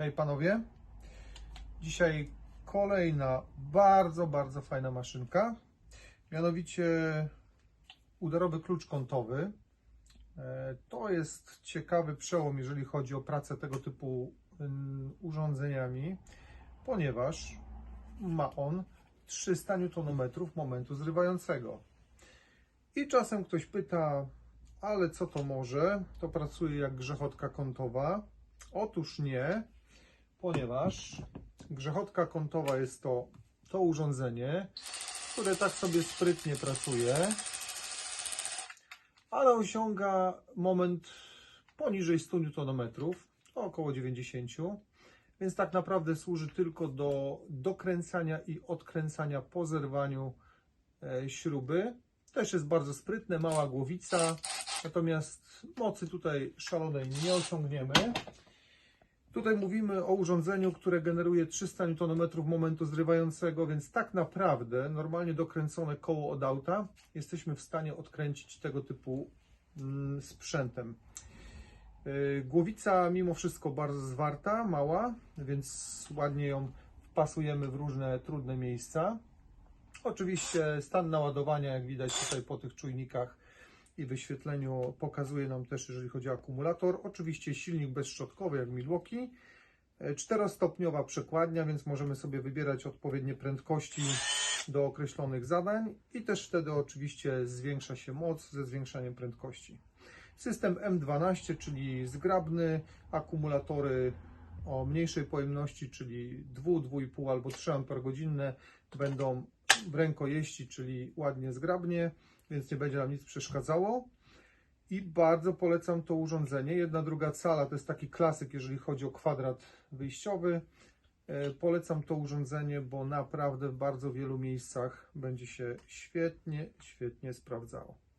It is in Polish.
Hej panowie. Dzisiaj kolejna bardzo, bardzo fajna maszynka. Mianowicie udarowy klucz kątowy. E, To jest ciekawy przełom, jeżeli chodzi o pracę tego typu ym, urządzeniami, ponieważ ma on 300 Nm momentu zrywającego. I czasem ktoś pyta, ale co to może? To pracuje jak grzechotka kątowa. Otóż nie, ponieważ grzechotka kątowa jest to to urządzenie, które tak sobie sprytnie pracuje, ale osiąga moment poniżej 100 Nm, około 90 więc tak naprawdę służy tylko do dokręcania i odkręcania po zerwaniu e, śruby. Też jest bardzo sprytne, mała głowica, natomiast mocy tutaj szalonej nie osiągniemy. Tutaj mówimy o urządzeniu, które generuje 300 Nm momentu zrywającego, więc tak naprawdę normalnie dokręcone koło od auta jesteśmy w stanie odkręcić tego typu mm, sprzętem. Yy, Głowica mimo wszystko bardzo zwarta, mała, więc ładnie ją wpasujemy w różne trudne miejsca. Oczywiście stan naładowania, jak widać tutaj po tych czujnikach i wyświetleniu, pokazuje nam też, jeżeli chodzi o akumulator. Oczywiście silnik bezszczotkowy, jak Milwaukee. E, Czterostopniowa przekładnia, więc możemy sobie wybierać odpowiednie prędkości do określonych zadań i też wtedy oczywiście zwiększa się moc ze zwiększaniem prędkości. System M12, czyli zgrabny, akumulatory o mniejszej pojemności, czyli 2, 2,5 albo 3 Ah będą w rękojeści, czyli ładnie zgrabnie, więc nie będzie nam nic przeszkadzało. I bardzo polecam to urządzenie. Jedna druga cala to jest taki klasyk, jeżeli chodzi o kwadrat wyjściowy. E, Polecam to urządzenie, bo naprawdę w bardzo wielu miejscach będzie się świetnie, świetnie sprawdzało.